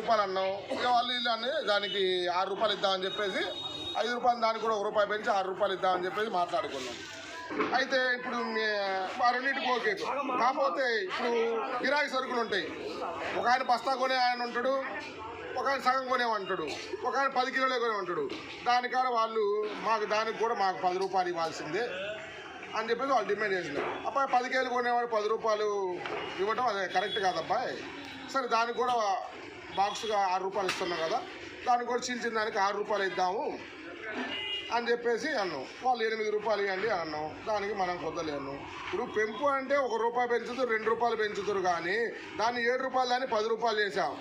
రూపాయలు అన్నాం ఇక వాళ్ళు వీళ్ళు అన్నీ దానికి ఆరు రూపాయలు ఇద్దామని చెప్పేసి ఐదు రూపాయలు దానికి కూడా ఒక రూపాయి పెంచి ఆరు రూపాయలు ఇద్దామని చెప్పేసి మాట్లాడుకున్నాం. అయితే ఇప్పుడు రెండింటికి ఓకే. కాకపోతే ఇప్పుడు గిరాకీ సరుకులు ఉంటాయి. ఒక ఆయన బస్తా కొనే ఆయన ఉంటాడు ఒక ఆయన సగం కొనేమంటాడు ఒక ఆయన పది కిలోలే కొనేమంటాడు దానికాడ వాళ్ళు మాకు దానికి కూడా మాకు పది రూపాయలు ఇవ్వాల్సిందే అని చెప్పేసి వాళ్ళు డిమాండ్ చేసినారు. అబ్బాయి పది కేజీలు కొనేవాడు పది రూపాయలు ఇవ్వడం అది కరెక్ట్ కాదబ్బాయి. సరే దానికి కూడా బాక్స్గా ఆరు రూపాయలు ఇస్తున్నాం కదా దానికి కూడా చిన్న చిన్న దానికి ఆరు రూపాయలు ఇద్దాము అని చెప్పేసి అన్నాం. వాళ్ళు ఎనిమిది రూపాయలు ఇవ్వండి అన్నాం. దానికి మనం కొద్దలేను ఇప్పుడు పెంపు అంటే ఒక రూపాయి పెంచుతారు రెండు రూపాయలు పెంచుతారు కానీ దాన్ని ఏడు రూపాయలు దాన్ని పది రూపాయలు చేసాం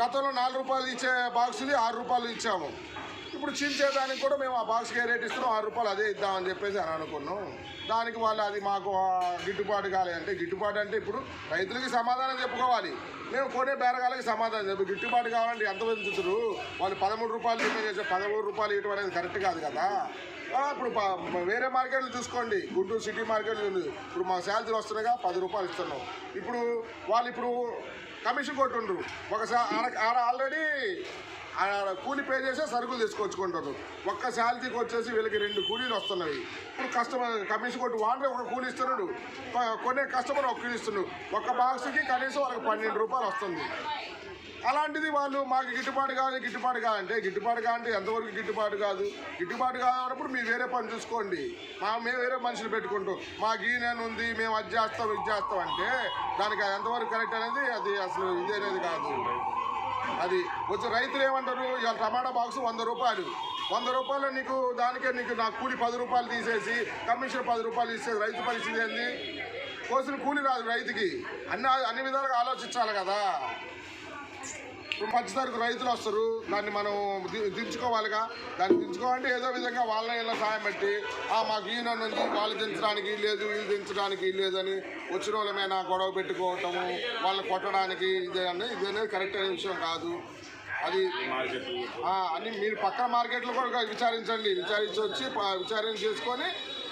గతంలో నాలుగు రూపాయలు ఇచ్చే బాక్స్ది ఆరు రూపాయలు ఇచ్చాము. ఇప్పుడు చించేదానికి కూడా మేము ఆ బాక్స్కి రేట్ ఇస్తున్నాం ఆరు రూపాయలు అదే ఇద్దామని చెప్పేసి అని అనుకున్నాం. దానికి వాళ్ళు అది మాకు గిట్టుబాటు కాలే అంటే గిట్టుబాటు అంటే ఇప్పుడు రైతులకి సమాధానం చెప్పుకోవాలి. మేము కొనే బేరగాళ్ళకి సమాధానం చెప్పి గిట్టుబాటు కావాలంటే ఎంత పెంచుతారు? వాళ్ళు పదమూడు రూపాయలు చేసే పదమూడు రూపాయలు ఇవ్వడం అనేది కరెక్ట్ కాదు కదా? ఇప్పుడు వేరే మార్కెట్లు చూసుకోండి. గుంటూరు సిటీ మార్కెట్లు ఉంది. ఇప్పుడు మా శాలరీలు వస్తున్నాయిగా పది రూపాయలు ఇస్తున్నాం. ఇప్పుడు వాళ్ళు ఇప్పుడు కమిషన్ కొట్టుండ్రు. ఒకసారి ఆడ ఆడ ఆల్రెడీ కూలి పే చేసే సరుకులు తీసుకొచ్చుకుంటారు. ఒక్క శాలరీకి వచ్చేసి వీళ్ళకి రెండు కూలీలు వస్తున్నాయి. ఇప్పుడు కస్టమర్ కమిషన్ కొట్టి వాడే ఒక కూలి ఇస్తున్నాడు. కొనే కస్టమర్ ఒక కూలి ఇస్తున్నాడు. ఒక్క బాక్స్కి కనీసం వాళ్ళకి పన్నెండు రూపాయలు వస్తుంది. అలాంటిది వాళ్ళు మాకు గిట్టుబాటు కాదు గిట్టుబాటు కాదంటే గిట్టుబాటు కాదంటే ఎంతవరకు గిట్టుబాటు కాదు? గిట్టుబాటు కాదన్నప్పుడు మీరు వేరే పని చూసుకోండి. మా మేము వేరే మనుషులు పెట్టుకుంటాం. మా గీనని ఉంది మేము అది చేస్తాం ఇది చేస్తాం అంటే దానికి అది ఎంతవరకు కరెక్ట్ అనేది అది అసలు ఇది అనేది కాదు. అది వచ్చి రైతులు ఏమంటారు? ఇవాళ టమాటా బాక్స్ వంద రూపాయలు. వంద రూపాయలు నీకు దానికే నీకు నా కూలి పది రూపాయలు తీసేసి కమిషన్ పది రూపాయలు ఇస్తే రైతు పరిస్థితి ఏంది? కోసిన కూలి రాదు రైతుకి. అన్ని అన్ని విధాలుగా ఆలోచించాలి కదా. ఇప్పుడు పచ్చిసరుకు రైతులు వస్తారు. దాన్ని మనం దించుకోవాలిగా. దాన్ని దించుకోవాలంటే ఏదో విధంగా వాళ్ళని ఇలా సాయం పెట్టి ఆ మాకు ఈయన ఉంది వాళ్ళు దించడానికి లేదు వీళ్ళు దించడానికి లేదని వచ్చిన వాళ్ళమైనా గొడవ పెట్టుకోవటము వాళ్ళని కొట్టడానికి ఇదే అనేది ఇదనేది అనేది కరెక్ట్ అయిన విషయం కాదు. అది అన్ని మీరు పక్కన మార్కెట్లో కూడా విచారించండి. విచారించి వచ్చి విచారణ చేసుకొని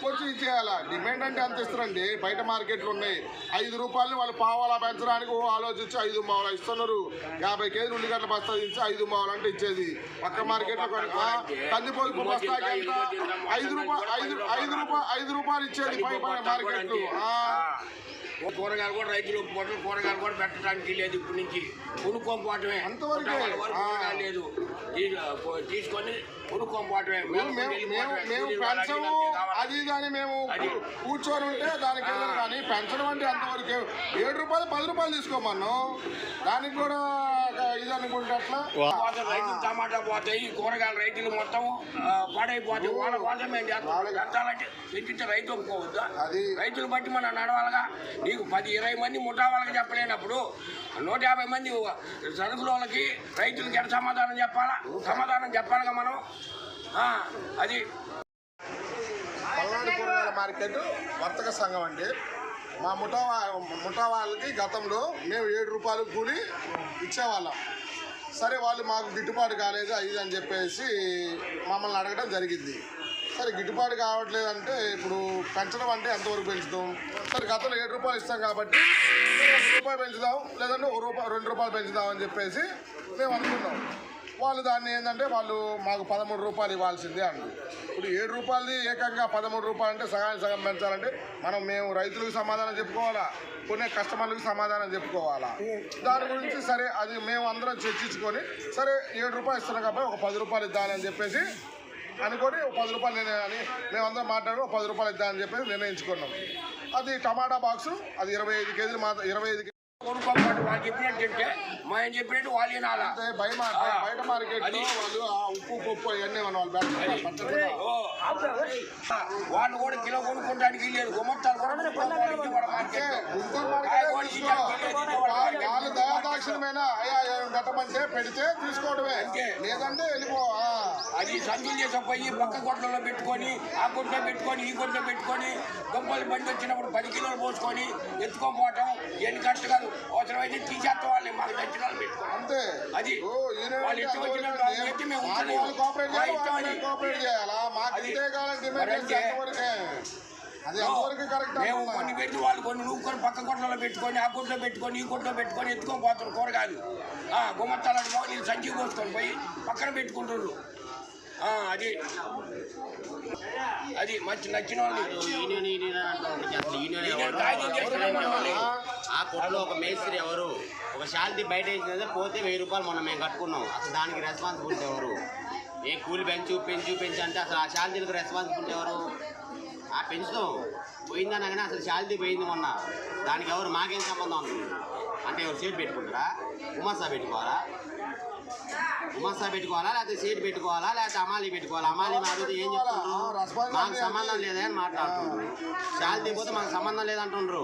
వచ్చి ఇచ్చేయాల డిమాండ్ అంటే అంత ఇస్తారండి. బయట మార్కెట్లు ఉన్నాయి. ఐదు రూపాయలు వాళ్ళు పావాలా పెంచడానికి ఓ ఆలోచించి ఐదు మావలా ఇస్తున్నారు. యాభై కేజీలు ఉల్లిగడ్డల బస్తా ఇచ్చి ఐదు మావలు అంటే ఇచ్చేది. పక్క మార్కెట్లో కొనుక్కో కందిపోయి బస్తాకి ఎంత? ఐదు రూపాయలు ఐదు ఐదు రూపాయలు ఐదు రూపాయలు ఇచ్చేది పై మార్కెట్లు. కూరగాయలు కూడా రైతులు పొట్టలు కూరగాయలు కూడా పెట్టడానికి లేదు ఇప్పటి నుంచి. కొనుక్కొని పోవటమే అంతవరకే. లేదు. తీసుకొని పెంచము. అది అని మేము. కూర్చొని ఉంటే దానికి కానీ పెంచడం అంటే అంతవరకు ఏడు రూపాయలు పది రూపాయలు తీసుకోమన్నాం దానికి కూడా ఇది అనుకుంటే అట్లా రైతులు టమాటా పోతాయి కూరగాయలు రైతులు మొత్తం పాడైపోతాయి వాళ్ళ కోసం ఏం చేస్తాం. పెంచాలంటే పెంచితే రైతు ఒప్పుకోవద్దా? అది. రైతులు బట్టి మనం నడవాలిగా. నీకు పది ఇరవై మంది ముఠా వాళ్ళకి చెప్పలేనప్పుడు నూట యాభై మంది సరుకుల వాళ్ళకి రైతులకి ఎక్కడ సమాధానం చెప్పాలా? సమాధానం చెప్పాలిగా మనం? అది. పల్నాడు కూరగాయల మార్కెట్ వర్తక సంఘం అండి. మా ముఠా ముఠా వాళ్ళకి గతంలో మేము ఏడు రూపాయలు కూలి ఇచ్చేవాళ్ళం. సరే వాళ్ళు మాకు గిట్టుబాటు కాలేదు అది అని చెప్పేసి మమ్మల్ని అడగడం జరిగింది. సరే గిట్టుబాటు కావట్లేదు అంటే ఇప్పుడు పెంచడం అంటే ఎంతవరకు పెంచుతాం? సరే గతంలో ఏడు రూపాయలు ఇస్తాం కాబట్టి రూపాయలు పెంచుదాం లేదంటే ఒక రూపాయి రెండు రూపాయలు పెంచుదాం అని చెప్పేసి మేము అనుకున్నాం. వాళ్ళు దాన్ని ఏంటంటే వాళ్ళు మాకు పదమూడు రూపాయలు ఇవ్వాల్సిందే అన్నారు. ఇప్పుడు ఏడు రూపాయలది ఏకంగా పదమూడు రూపాయలు అంటే సగానికి సగం పెంచాలంటే మనం మేము రైతులకు సమాధానం చెప్పుకోవాలా? కొనే కస్టమర్లకు సమాధానం చెప్పుకోవాలా? దాని గురించి సరే అది మేము అందరం చర్చించుకొని సరే ఏడు రూపాయలు ఇస్తున్నాం కాబట్టి ఒక పది రూపాయలు ఇద్దామని చెప్పేసి అనుకొని ఒక పది రూపాయలు నేను అని మేమందరం మాట్లాడి ఒక పది రూపాయలు ఇద్దామని చెప్పేసి నిర్ణయించుకున్నాం. అది టమాటా బాక్సు అది ఇరవై ఐదు కేజీలు మాత్రం ఇరవై ఐదు చెప్పినట్టు తింటే మేము చెప్పినట్టు వాళ్ళు వినాలా బయట బయట మార్కెట్లో వాళ్ళు ఆ ఉప్పు పప్పు అవన్నీ మన వాళ్ళు వాళ్ళు కూడా కిలో కొనుక్కోవడానికి లేదు గుమ్మత్తాలు కూడా వాళ్ళ దయాదాక్షిణమైన అయ్యా పెట్టమంటే పెడితే తీసుకోవడమే. లేదంటే వెళ్ళిపో అది సంచులు చేసపోయి పక్క కొట్లలో పెట్టుకొని ఆ కొట్లో పెట్టుకొని ఈ కొట్లో పెట్టుకొని గొప్పలు బండి వచ్చినప్పుడు పది కిలోలు పోసుకొని ఎత్తుకొని పోవటం ఎన్ని కరెక్ట్ కాదు. అవసరమైతే తీసేస్తాం వాళ్ళని మాకు నచ్చిన వాళ్ళు పెట్టుకోవాలి అంతే. అది వాళ్ళు ఇష్టం వచ్చినట్టు మేము ఇష్టం మేము? కొన్ని పెడితే వాళ్ళు కొన్ని నూక్కొని పక్క కొట్లలో పెట్టుకొని ఆ కొట్లో పెట్టుకొని ఈ కొట్లో పెట్టుకొని ఎత్తుకొని పోతారు కూరగాయలు. పోయి నీళ్ళు సంచి పోసుకొని పోయి పక్కన పెట్టుకుంటున్నారు. అది. అది మంచి నచ్చిన. ఆ కొట్లో ఒక మేస్త్రి ఎవరు? ఒక శాంతి బయట వేసినదే పోతే వెయ్యి రూపాయలు మొన్న మేము కట్టుకున్నాం. అసలు దానికి రెస్పాన్సిబిలిటీ ఎవరు? ఏ కూలి పెంచు పెంచు పెంచు అంటే అసలు ఆ శాంతికి రెస్పాన్సిబిలిటీ ఎవరు? ఆ పెంచుతాం. పోయిందనగానే అసలు శాంతి పోయింది మొన్న. దానికి ఎవరు మాకేం సంబంధం? అనుకుంటున్నారు అంటే ఎవరు సీట్ పెట్టుకుంటారా? ఉమాసా పెట్టుకోవాలా? ఉమాసా పెట్టుకోవాలా లేకపోతే సీట్ పెట్టుకోవాలా లేకపోతే అమాలి పెట్టుకోవాలా? అమాలి మాడితే ఏం చెప్తుండ్రు? మాకు సంబంధం లేదే అని మాట్లాడుతుండ్రు. శాలరీ పోతే మాకు సంబంధం లేదంటుండ్రు.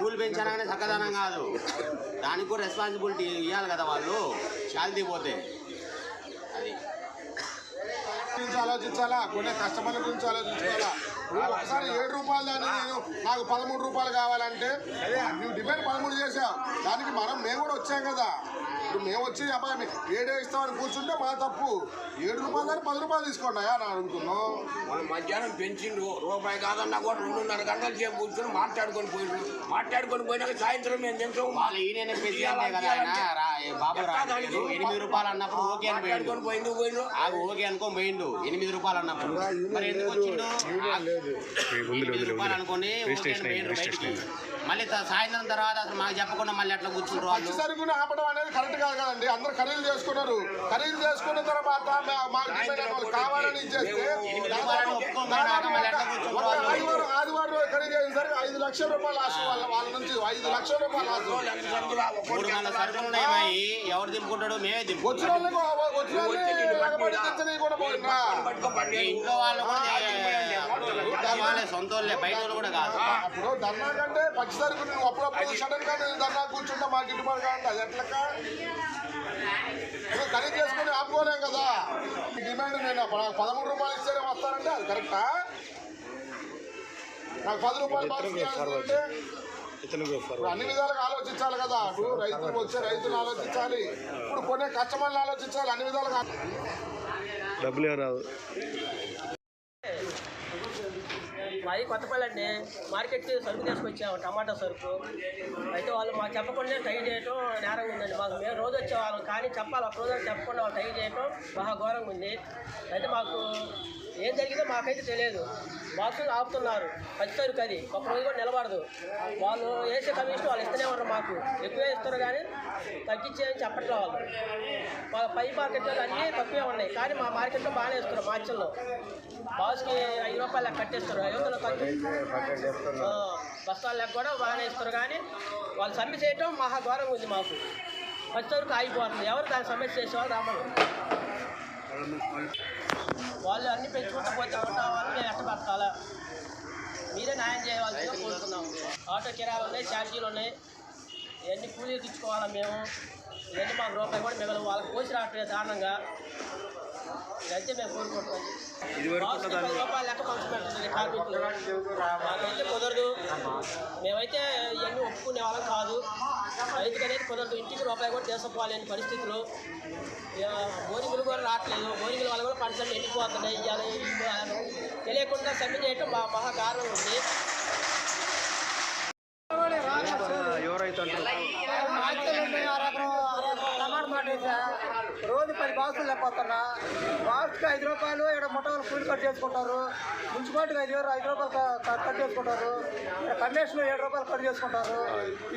కూలి పెంచాలనే చక్కదనం కాదు. దానికి కూడా రెస్పాన్సిబిలిటీ ఇవ్వాలి కదా వాళ్ళు శాలరీ పోతే. అది. గురించి ఆలోచించాలా? కొన్ని కస్టమర్ల గురించి ఆలోచించాలా? ఒకసారి ఏడు రూపాయలు దాన్ని నేను నాకు పదమూడు రూపాయలు కావాలంటే నువ్వు డిమాండ్ పదమూడు చేసావు దానికి మనం మేము కూడా వచ్చాం కదా. ఇప్పుడు మేము వచ్చి అబ్బాయి ఏడే ఇస్తామని కూర్చుంటే మా తప్పు. ఏడు రూపాయలు దాన్ని పది రూపాయలు తీసుకోండి అని అడుగుతున్నాం మనం మధ్యాహ్నం పెంచిండు రూపాయి కాదన్నా కూడా రెండున్నర గంటలు సేపు కూర్చొని మాట్లాడుకొని పోయిండు మాట్లాడుకొని పోయినాక సాయంత్రం మేము తింటాం వాళ్ళ ఈయన ప్రెసిడెంటే కదా బాబు ఎనిమిది రూపాయలు అన్నప్పుడు ఓకే అని పోయిండు. పోయిండు పోయిండు. ఆగు ఓకే అనుకోని పోయిండు. ఎనిమిది రూపాయలు అన్నప్పుడు. మరి ఎందుకు వచ్చిండు? ఎనిమిది రూపాయలు అనుకోని ఓకే అని పోయిండు బయటికి. మళ్ళీ సాయంత్రం తర్వాత అసలు మాకు చెప్పకుండా మళ్ళీ అట్లా కూర్చుంటారు వాళ్ళు. సరుకుని ఆపడం అనేది కరెక్ట్ కాదు కదండి. అందరు ఖరీదు చేసుకున్నారు. ఖరీదు చేసుకున్న తర్వాత వాళ్ళు కావాలని ఇచ్చేస్తే వాళ్ళు. ఆదివారం ఆదివారం ఖరీదు చేసేసరికి ఐదు లక్షల రూపాయలు లాస్ వాళ్ళ వాళ్ళ నుంచి ఐదు లక్షల రూపాయలు లాస్ ఎంత సరుకులు మూడు వందల సరుకులు ఉన్నాయి మాయి. ఎవరు దింపుకుంటాడు మేమే వచ్చిన దింపుకుంటాం వాళ్ళకు వచ్చిన కూడా ఈ ఇంట్లో వాళ్ళు వాళ్ళే సొంత వాళ్ళే బయట కూడా కాదు. అప్పుడు ధర్నా కంటే పచ్చి సరుకు నువ్వు అప్పుడప్పుడు సడన్గా నేను ధర్నా కూర్చుంటే మాకు గిట్టుబాటు కాదు అది నువ్వు ఖరీదు చేసుకుని ఆపుకోలేం కదా. డిమాండ్ నేను పదమూడు రూపాయలు ఇస్తేనే వస్తానంటే అది కరెక్టా? నాకు పది రూపాయలు ఇప్పుడు అన్ని విధాలుగా ఆలోచించాలి కదా. అటు రైతులు వచ్చే రైతులు ఆలోచించాలి. ఇప్పుడు కొనే కస్టమర్లు ఆలోచించాలి అన్ని విధాలుగా డబ్బులు ఏం రాదు మాది కొత్తపల్లి అండి. మార్కెట్ సరుకు తీసుకొచ్చాము టమాటా సరుకు. అయితే వాళ్ళు మాకు చెప్పకుండా టై చేయటం నేరంగా ఉందండి. మాకు మేము రోజు వచ్చేవాళ్ళం కానీ చెప్పాలి ఒక రోజు చెప్పకుండా వాళ్ళు టై చేయటం మహా ఘోరంగా ఉంది. అయితే మాకు ఏం జరిగిందో మాకైతే తెలియదు. బాక్సులు ఆపుతున్నారు. సరుకు అది ఒక రోజు కూడా నిలబడదు. వాళ్ళు వేసే కమిషన్ వాళ్ళు ఇస్తూనే ఉన్నారు మాకు. ఎక్కువే ఇస్తారు కానీ తగ్గించేయని చెప్పట్లే వాళ్ళు. మా పై మార్కెట్లో అన్నీ తక్కువే ఉన్నాయి. కానీ మా మార్కెట్లో బాగానే ఇస్తారు మార్చల్లో. బాస్కి ఐదు రూపాయలు లెక్క కట్టేస్తారు. ఐదు వందలు బస్తాల లెక్క కూడా బాగానే ఇస్తారు కానీ వాళ్ళు సమ్మె చేయటం మహా ఘోరంగా ఉంది మాకు. వరకు ఆగిపోతుంది. ఎవరు దాన్ని సమస్య చేసేవాళ్ళు రామను. వాళ్ళు అన్ని పెంచుకుంటూ పోతే ఉంటా వాళ్ళు మేము ఎట్ట పెట్టాలి మీరే న్యాయం చేయవలసిందిగా కోరుతున్నాం ఆటో కిరాలు ఉన్నాయి ఛార్జీలు ఉన్నాయి. ఇవన్నీ కూలీలు ఇచ్చుకోవాలా మేము? ఇవన్నీ మాకు రూపాయి కూడా మిగలవు. వాళ్ళకి పోసి రావట్లేదు దారుణంగా. ఇదైతే మేము కోరుకుంటున్నాం రూపాయలు లెక్క కార్మికులు మాకైతే కుదరదు మేమైతే ఇవన్నీ ఒప్పుకునే వాళ్ళం కాదు రైతుకు అనేది కుదరదు ఇంటికి రూపాయి కూడా తీసుకుపోలేని పరిస్థితులు బోరింగులు కూడా రావట్లేదు బోరింగుల వల్ల కూడా పంటలు ఎండిపోతున్నాయి ఇవాళ తెలియకుండా సమ్మె చేయటం మా మహా కారణం ఉంది ఎవరైతే రోజు పది బాక్సులు లేకపోతున్నా బాక్స్కి ఐదు రూపాయలు ఇక్కడ ముట్టలు కూలి కట్ చేసుకుంటారు. మున్సిపాలిటీకి ఐదు వేలు ఐదు రూపాయలు కట్ చేసుకుంటారు. ఇక్కడ కమిషన్ ఏడు రూపాయలు కట్ చేసుకుంటారు.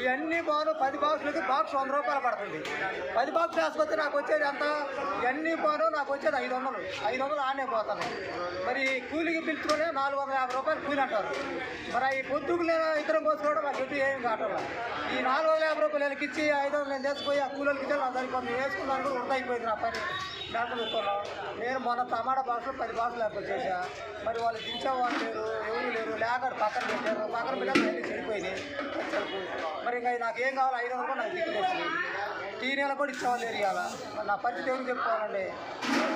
ఇవన్నీ బాను పది బాక్సులకి బాక్స్ వంద రూపాయలు పడుతుంది. పది బాక్స్ ఆసుపత్రి నాకు వచ్చేది ఎంత? ఇవన్నీ బాను నాకు వచ్చేది ఐదు వందలు. ఐదు వందలు ఆనే పోతాను. మరి కూలికి పిలుచుకునే నాలుగు వందల యాభై రూపాయలు కూలి అంటారు. మరి ఈ పొద్దుకులు నేను ఇద్దరం కోసుకోవడం మాకు ఎటు ఏం కావట్లేదు. ఈ నాలుగు వందల యాభై రూపాయలు వీళ్ళకి ఇచ్చి ఐదు వందలు నేను తెచ్చిపోయి ఆ కూలీలకి ఇచ్చి నా సరిపోతుంది వేసుకున్నాను కూడా వృధా అయిపోయింది నా పని డాక్టర్ నేను మొన్న టమాటా బాక్సులు పది బాక్సులు లేకపోతే చేశా. మరి వాళ్ళు దించేవాళ్ళు లేరు ఎవరు లేరు లేకడ పక్కన పెట్టారు. పక్కన పిల్లలు అన్ని చెడిపోయినాయి. మరి ఇంకా నాకు ఏం కావాలో ఐదు వందలు నాకు దిక్కులేదు టీ నెల కూడా ఇచ్చేవాళ్ళు లేరు నా పరిస్థితి ఎవరు చెప్పుకోవాలండి?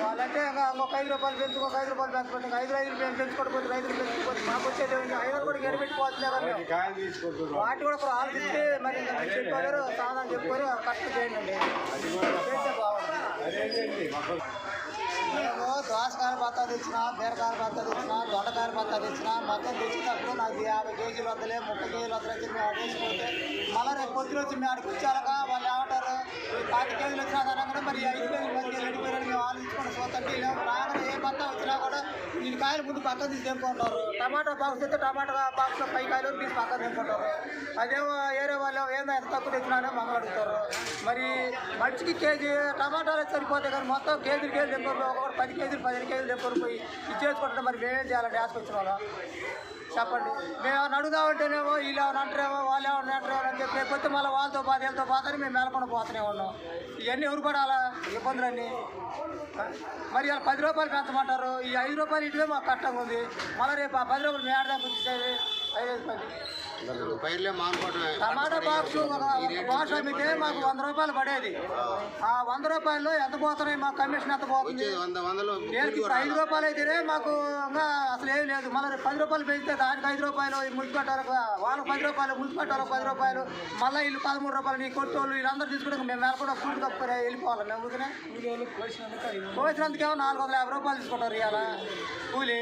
వాళ్ళంటే ఇంకా ఇంకొక ఐదు రూపాయలు పెంచుకోక ఐదు రూపాయలు పెంచుకోండి ఐదు ఐదు రూపాయలు పెంచుకోకపోతే రైతులు పెంచుకోవచ్చు మాకు వచ్చేది ఐదు కూడా గెలిపెట్టుకోవచ్చు కదా వాటి కూడా ఒకరు ఆలోచిస్తే మరి చెప్పారు మీరు చెప్పారు చెప్పుకొని కష్టం చేయండి. చేస్తే బాగుంటుంది. మేము దోసకాయలు బత్తా తెచ్చిన బీరకాయ బత్తా తెచ్చిన దొండకాయ బత్తా తెచ్చిన మొత్తం తెచ్చినప్పుడు నాకు యాభై కేజీలు వద్దలే ముప్పై కేజీలు వద్దలే మేము అడేసిపోతే మళ్ళీ రేపు పొద్దున వచ్చి మేము అక్కడికి వచ్చాక వాళ్ళు పాతి కేజీలు వచ్చినా అనగానే మరి ఐదు కేజీలు పది కేజీలు ఎండిపోయారని మేము ఆలోచించుకొని చూస్తుంటే రాగానే ఏ పంట వచ్చినా కూడా నేను కాయలు ముందు పక్కన తీసి తెంపుకుంటారు టమాటా బాక్స్ అయితే టమాటా బాక్స్ పై కాయలు తీసి పక్కన తెంపుకుంటారు అదేమో ఏరే వాళ్ళు ఏందో ఎంత తక్కువ తెచ్చినానే మమ్మల్ని అడుగుతారు. మరి మనిషికి కేజీ టమాటాలు సరిపోతాయి కానీ మొత్తం కేజీలు కేజీలు తెంపుకోరు ఒకటి పది కేజీలు పదిహేను కేజీలు తెంపుకొని పోయి ఇచ్చేసుకుంటే మరి మేమేం చేయాలండి? వచ్చిన వాళ్ళు. చెప్పండి. మేము అడుగుదామంటేనేమో వీళ్ళు ఏమైనా అంటారేమో వాళ్ళు ఏమైనా అంటారేమో అని చెప్పి లేకపోతే మళ్ళీ వాళ్ళతో పాటు వీళ్ళతో పాతని మేము మేలకుండా పోతూనే ఉన్నాం. ఇవన్నీ ఎవరు పడాలా? ఇబ్బందులన్నీ. మరి ఇలా పది రూపాయలు పెంచమంటారు. ఈ ఐదు రూపాయలు ఇటువే మాకు కట్టంగా ఉంది. మళ్ళీ రేపు ఆ పది రూపాయలు మేడదాం ఐదు పది. మానుకోవటమే. టమాటా బాక్స్ బాక్స్ అమ్మితే మాకు వంద రూపాయలు పడేది. ఆ. వంద రూపాయల్లో ఎంత పోతున్నాయి? మాకు కమిషన్ ఎంత పోతుంది? ఐదు రూపాయలు అయితేనే మాకు ఇంకా ఏం లేదు. మళ్ళీ పది రూపాయలు పెంచితే దానికి ఐదు రూపాయలు ఈ మున్సిపల్టాలకు వాళ్ళకి పది రూపాయలు మున్సిపల్టాలకు పది రూపాయలు. మళ్ళీ వీళ్ళు పదమూడు రూపాయలు నీ కొట్టోళ్ళు వీళ్ళందరూ తీసుకుంటే మేము మేల కూడా కూలి కప్పుకొని వెళ్ళిపోవాలి. మేము ఊరికనే కోసినందుకేమో నాలుగు వందల యాభై రూపాయలు తీసుకుంటారు ఇవాళ. కూలి.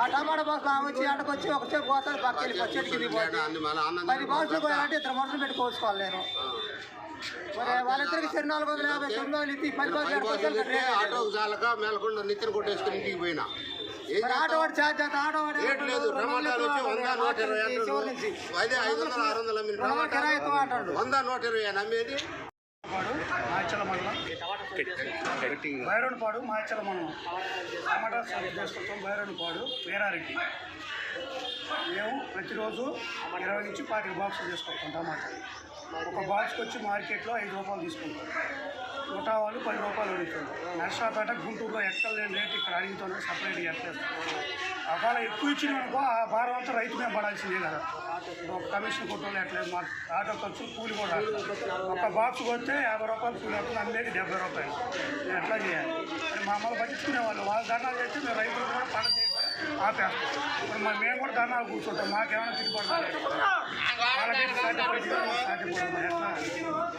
ఆ టమాటా బాక్స్ ఆమె వచ్చి ఎండకు వచ్చి ఒక చేపు పోతారు పక్క వెళ్ళిపోయి చెట్టుకి దిగిపోతుంది పది బాక్సులు పోయాలంటే ఇద్దరు మనుషులు పెట్టి కోసుకోవాలి నేను. వాళ్ళిద్దరికి సరి నాలుగు వందల యాభై తొమ్మిది వందలు ఇచ్చి పది. ఆటోకు చాలక మేలకుండా నిత్యం కొట్టేసుకుని ఇంటికి పోయినా. ఏం మరి ఆటో వాడు ఛార్జ్ అంత ఆటో వాడు రేట్ లేదు టమాటాలు వచ్చి వంద నూట ఇరవై అంటాడు. అదే ఐదు వందలు ఆరు వందలు అమ్మిన టమాటాలు. వంద నూట ఇరవై అని అమ్మేది మాచల మండలం బైరోనిపాడు మాచల మండలం టమాటా సాగు చేసుకుంటాం వీరారెడ్డి మేము ప్రతిరోజు ఇరవై నుంచి పాతిక బాక్సులు చేసుకుంటాం టమాటా ఒక బాక్స్కి వచ్చి మార్కెట్లో ఐదు రూపాయలు తీసుకుంటాం నూట వాళ్ళు పది రూపాయలు అడుగుతారు. నర్సాపేట గుంటూరులో ఎక్కడ లేని రేటు ఇక్కడ అడుగుతాను సపరేట్గా ఎట్లేస్తాం ఒకవేళ ఎక్కువ ఇచ్చిన అనుకో ఆ భారం అంతా రైతు మేము పడాల్సిందే కదా. ఒక కమిషన్ కొట్టోళ్ళు ఎట్లేదు? మా ఆటో ఖర్చు కూలి కూడా ఒక బాక్స్ కొడితే యాభై రూపాయలు కూలి అవుతుంది అమ్మేది డెబ్బై రూపాయలు. నేను ఎట్లా చేయాలి? మరి మమ్మల్ని పట్టించుకునే వాళ్ళు వాళ్ళు ధర్నాలు చేస్తే మేము రైతులు కూడా పంట చేసి ఆపేస్తాం ఇప్పుడు మరి మేము కూడా ధర్నాలు కూర్చుంటాం. మాకేమైనా తిరిగిపడాలి వాళ్ళకి సాధ్యపడి సాధ్యపడదు ఎట్లా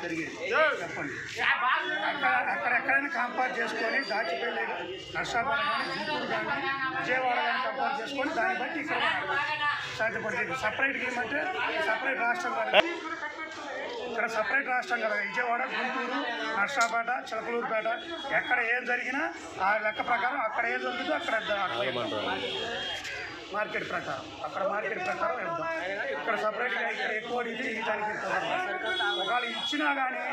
జరిగేది? చెప్పండి. అక్కడ అక్కడ ఎక్కడైనా కంపేర్ చేసుకొని దాచిపల్లి నర్సాపేట కానీ గుంటూరు కానీ విజయవాడ కానీ కంపేర్ చేసుకొని దాన్ని బట్టి ఇక్కడ సాధ్యపడుతుంది సపరేట్గా ఏమంటే సపరేట్ రాష్ట్రం కదా. ఇక్కడ సపరేట్ రాష్ట్రం కదా. విజయవాడ గుంటూరు నర్సాపేట చిలకలూరుపేట. ఎక్కడ ఏం జరిగినా ఆ లెక్క ప్రకారం అక్కడ ఏం జరుగుతుందో అక్కడ మార్కెట్ ప్రకారం. అక్కడ మార్కెట్ ప్రకారం వెళ్దాం ఇక్కడ సపరేట్గా ఇక్కడ ఎక్కువ ఇది ఈ ఒకవేళ ఇచ్చినా కానీ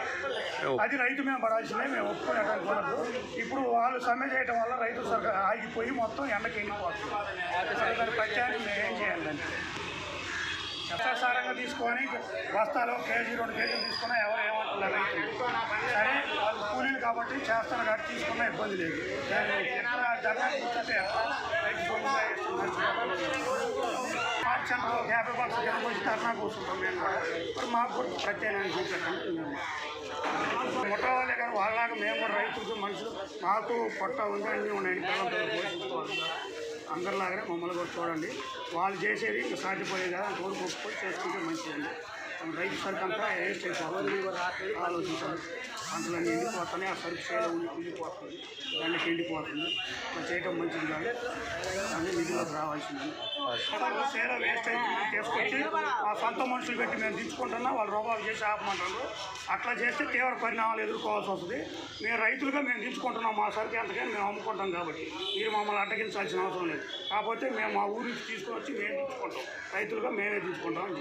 అది రైతు మేము పడాల్సిందే మేము ఒప్పుకునేటానికి ఉండదు. ఇప్పుడు వాళ్ళు సమ్మె చేయడం వల్ల రైతు సరిగ్గా ఆగిపోయి మొత్తం ఎండకి వెళ్ళిపోతుంది దాని మేము ఏం చేయాలండి యథాసారంగా తీసుకొని బస్తాలో కేజీ రెండు కేజీలు తీసుకున్నా ఎవరు ఏమంటున్నారు రైతులు. సరే వాళ్ళు కూలీలు కాబట్టి చేస్తాను కాబట్టి తీసుకున్నా ఇబ్బంది లేదు. దాన్ని మార్చి సెంటర్ యాభై బాక్స్ కింద వచ్చి ధర్నా కూర్చుంటాం మేము కూడా. ఇప్పుడు మాకు కూడా ప్రత్యేకంగా చూపెట్టండి మేము ముఠా వాళ్ళే కానీ వాళ్ళలాగా మేము కూడా రైతులకు మనుషులు మాకు పొట్ట ఉంది అన్నీ ఉన్నాయని అందరిలాగానే మమ్మల్ని కూడా చూడండి వాళ్ళు చేసేది ఇంకా సాధ్యపడేది కదా. తోడు చేసుకుంటే మంచిదండి. రైతు సరుకు అంతా వేస్ట్ అయిపోతుంది. ఆలోచించాలి. పంటలన్నీ ఎండిపోతున్నాయి ఆ సరుకు సేల ఉండిపోతుంది. దానికి ఎండిపోతుంది. చేయటం మంచిది కాదు. అన్ని నిధులకు రావాల్సింది. సరుకు సేల వేస్ట్ అయిపోయింది తీసుకొచ్చి మా సొంత మనుషులు పెట్టి మేము దించుకుంటున్నా వాళ్ళు రూపాయలు చేసి ఆపమంటారు. అట్లా చేస్తే తీవ్ర పరిణామాలు ఎదుర్కోవాల్సి వస్తుంది. మేము రైతులుగా మేము దించుకుంటున్నాం మా సరుకు ఎంతకైనా మేము అమ్ముకుంటాం కాబట్టి. మీరు మమ్మల్ని అడ్డగించాల్సిన అవసరం లేదు. కాకపోతే మేము మా ఊరి నుంచి తీసుకొచ్చి మేము దించుకుంటాం. రైతులుగా మేమే దించుకుంటాం అని